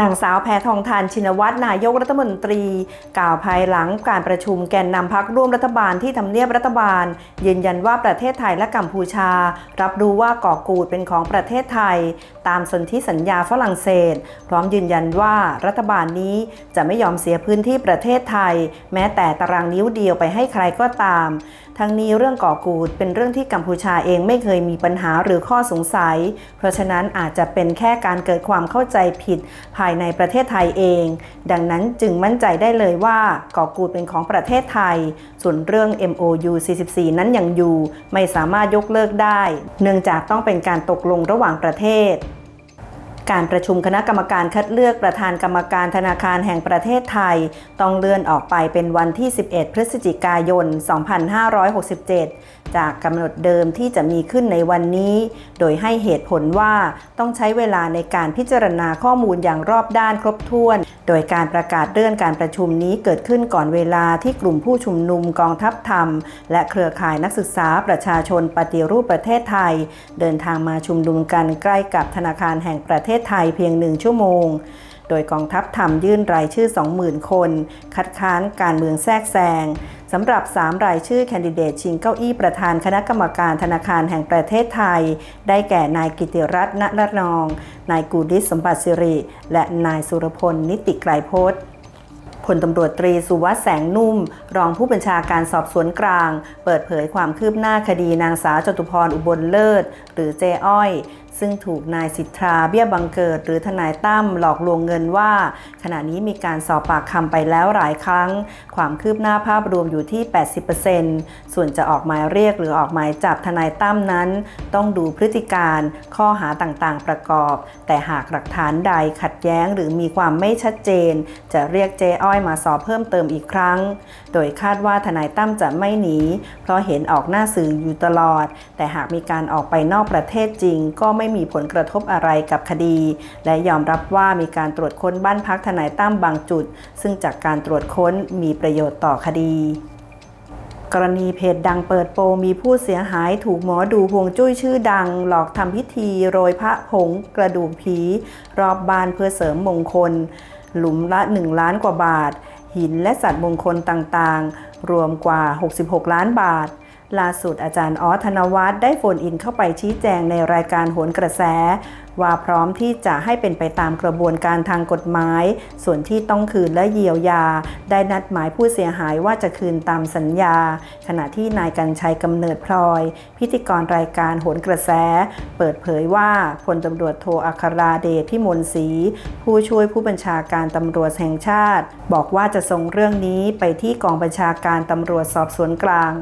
นางสาวแพทองทานชินวัตรนายกรัฐมนตรี กล่าวภายหลังการประชุมแกนนำพักร่วมรัฐบาลที่ทำเนียบรัฐบาล ยืนยันว่าประเทศไทยและกัมพูชา รับรู้ว่าเกาะกูดเป็นของประเทศไทย ตามสนธิสัญญาฝรั่งเศส พร้อมยืนยันว่ารัฐบาลนี้จะไม่ยอมเสียพื้นที่ประเทศไทย แม้แต่ตารางนิ้วเดียวไปให้ใครก็ตาม ทั้งนี้เรื่องก่อกูดเป็นเรื่องที่กัมพูชาเองไม่เคยมีปัญหาหรือข้อสงสัย เพราะฉะนั้นอาจจะเป็นแค่การเกิดความเข้าใจผิดภายในประเทศไทยเอง ดังนั้นจึงมั่นใจได้เลยว่าก่อกูดเป็นของประเทศไทย ส่วนเรื่อง MOU 44 นั้นยังอยู่ ไม่สามารถยกเลิกได้ เนื่องจากต้องเป็นการตกลงระหว่างประเทศ การประชุมคณะกรรมการคัดเลือกประธานกรรมการธนาคารแห่งประเทศไทย ต้องเลื่อนออกไปเป็นวันที่ 11 พฤศจิกายน 2567 จากกำหนดเดิมที่จะมีขึ้นในวันนี้ โดยให้เหตุผลว่าต้องใช้เวลาในการพิจารณาข้อมูลอย่างรอบด้านครบถ้วน โดยการประกาศเลื่อนการประชุมนี้เกิดขึ้นก่อนเวลาที่กลุ่มผู้ชุมนุมกองทัพธรรม และเครือข่ายนักศึกษาประชาชนปฏิรูปประเทศไทย เดินทางมาชุมนุมกันใกล้กับธนาคารแห่งประเทศไทยเพียงหนึ่งชั่วโมงโดยกองทัพธรรมยื่นรายชื่อ 20,000 คน คัดค้านการเมืองแทรกแซง สำหรับ 3 รายชื่อแคนดิเดตชิงเก้าอี้ประธานคณะกรรมการธนาคารแห่งประเทศไทย ได้แก่นายกิติรัตน์ณรนอง นายกูดิสสมบัติสิริ และนายสุรพล นิติไกรพจน์พลตำรวจตรีสุวัสด์แสงนุ่ม รองผู้บัญชาการสอบสวนกลาง เปิดเผยความคืบหน้าคดีนางสาวจตุพรอุบลเลิศ หรือเจอ้อย ซึ่งถูกนายสิทธาเบี้ยบังเกิด หรือทนายตั้มหลอกลวงเงินว่า ขณะนี้มีการสอบปากคำไปแล้วหลายครั้ง ความคืบหน้าภาพรวมอยู่ที่ 80%ส่วนจะออกหมายเรียกหรือออกหมายจับทนายตั้มนั้น ต้องดูพฤติการข้อหาต่างๆ ประกอบ แต่หากหลักฐานใดขัดแย้งหรือมีความไม่ชัดเจน จะเรียกเจ๊อ้อยมาสอบเพิ่มเติมอีกครั้ง โดยคาดว่าทนายตั้มจะไม่หนี เพราะเห็นออกหน้าสื่ออยู่ตลอด แต่หากมีการออกไปนอกประเทศจริงก็ไม่ไม่มีผลกระทบอะไรกับคดี และยอมรับว่ามีการตรวจค้นบ้านพักทนายตั้มบางจุด ซึ่งจากการตรวจค้นมีประโยชน์ต่อคดีกรณีเพจดังเปิดโปมีผู้เสียหายถูกหมอดูห่วงจุ้ยชื่อดัง หลอกทำพิธีโรยพระผงกระดูกผี รอบบ้านเพื่อเสริมมงคล หลุมละ 1 ล้านกว่าบาท หินและสัตว์มงคลต่างๆ รวมกว่า 66 ล้านบาท ล่าสุดอาจารย์ออธนวัฒน์ได้โฟนอินเข้าไปชี้แจงในรายการโหนกระแส ว่าพร้อมที่จะให้เป็นไปตามกระบวนการทางกฎหมาย ส่วนที่ต้องคืนและเยียวยา ได้นัดหมายผู้เสียหายว่าจะคืนตามสัญญา ขณะที่นายกันชัยกำเนิดพลอย พิธีกรรายการโหนกระแส เปิดเผยว่าพลตำรวจโทอัคราเดชพิมลศรีผู้ช่วยผู้บัญชาการตำรวจแห่งชาติ บอกว่าจะส่งเรื่องนี้ไปที่กองบัญชาการตำรวจสอบสวนกลาง